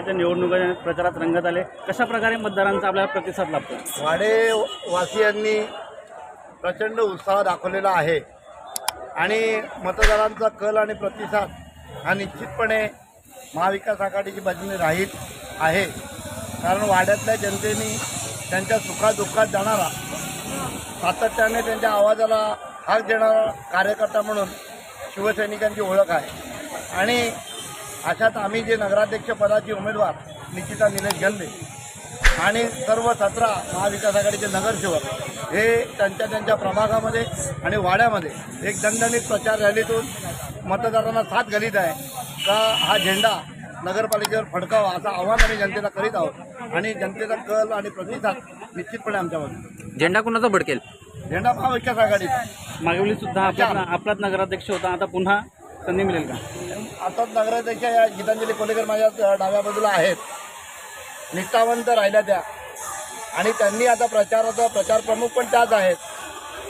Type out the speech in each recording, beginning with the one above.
नगरपालिकेच्या निवडणुका प्रचारात रंगत आले. कशा प्रकारे मतदारांचा आपल्याला प्रतिसाद लाभतो? वाडे वासियांनी प्रचंड उत्साह दाखवलेला आहे. आणि मतदारांचा कल आणि प्रतिसाद हा निश्चितपणे महाविकास आघाडीची बाजूने राहील आहे. कारण वाड्यातल्या जनतेने त्यांच्या सुखादुःखात जाणारा सातत्याने त्यांच्या आवाजाला हाक देणारा कार्यकर्ता म्हणून शिवसैनिकांची ओळख आहे. आणि अशात आम्ही जे नगराध्यक्ष पदाचे उमेदवार निकिता निलेश गंदे आणि सर्व सतरा महाविकास आघाडीचे नगरसेवक हे त्यांच्या त्यांच्या प्रभागामध्ये आणि वाड्यामध्ये एक दणदणीत प्रचार रॅलीतून मतदारांना साथ घालीत आहे का हा झेंडा नगरपालिकेवर फडकावा असं आव्हान आम्ही जनतेला करीत आहोत. आणि जनतेचा कल आणि प्रतिसाद निश्चितपणे आमच्यामध्ये. झेंडा कुणाचा भडकेल? झेंडा महाविकास आघाडीचा. मागील सुद्धा आपला आपलाच नगराध्यक्ष होता. आता पुन्हा संधी मिळेल का? आता नगराध्यक्ष या गीतांजली कोलेकर माझ्या डाव्या बाजूला आहेत. निष्ठावंत राहिल्या त्या. आणि त्यांनी आता प्रचाराचा प्रचार प्रमुख पण त्याच आहेत.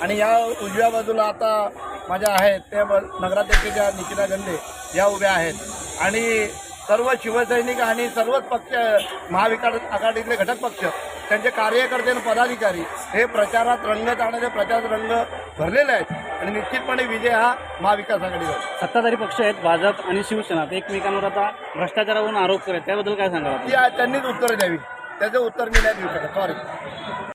आणि या उजव्या बाजूला आता माझ्या आहेत ते ब- नगराध्यक्षाच्या निकिता गंडे या उभ्या आहेत. आणि सर्व शिवसैनिक आणि सर्वच पक्ष महाविकास आघाडीतले घटक पक्ष त्यांचे कार्यकर्ते आणि पदाधिकारी हे प्रचारात रंगत आणणारे प्रचार रंग भरलेले आहेत. आणि निश्चितपणे विजय हा महाविकास आघाडीवर. सत्ताधारी पक्ष आहेत भाजप आणि शिवसेना. ते एकमेकांवर आता भ्रष्टाचारावरून आरोप करत त्याबद्दल काय सांगाल आपण? ती त्यांनीच उत्तरं द्यावी. त्याचं उत्तर मी नाही देऊ शकत. सॉरी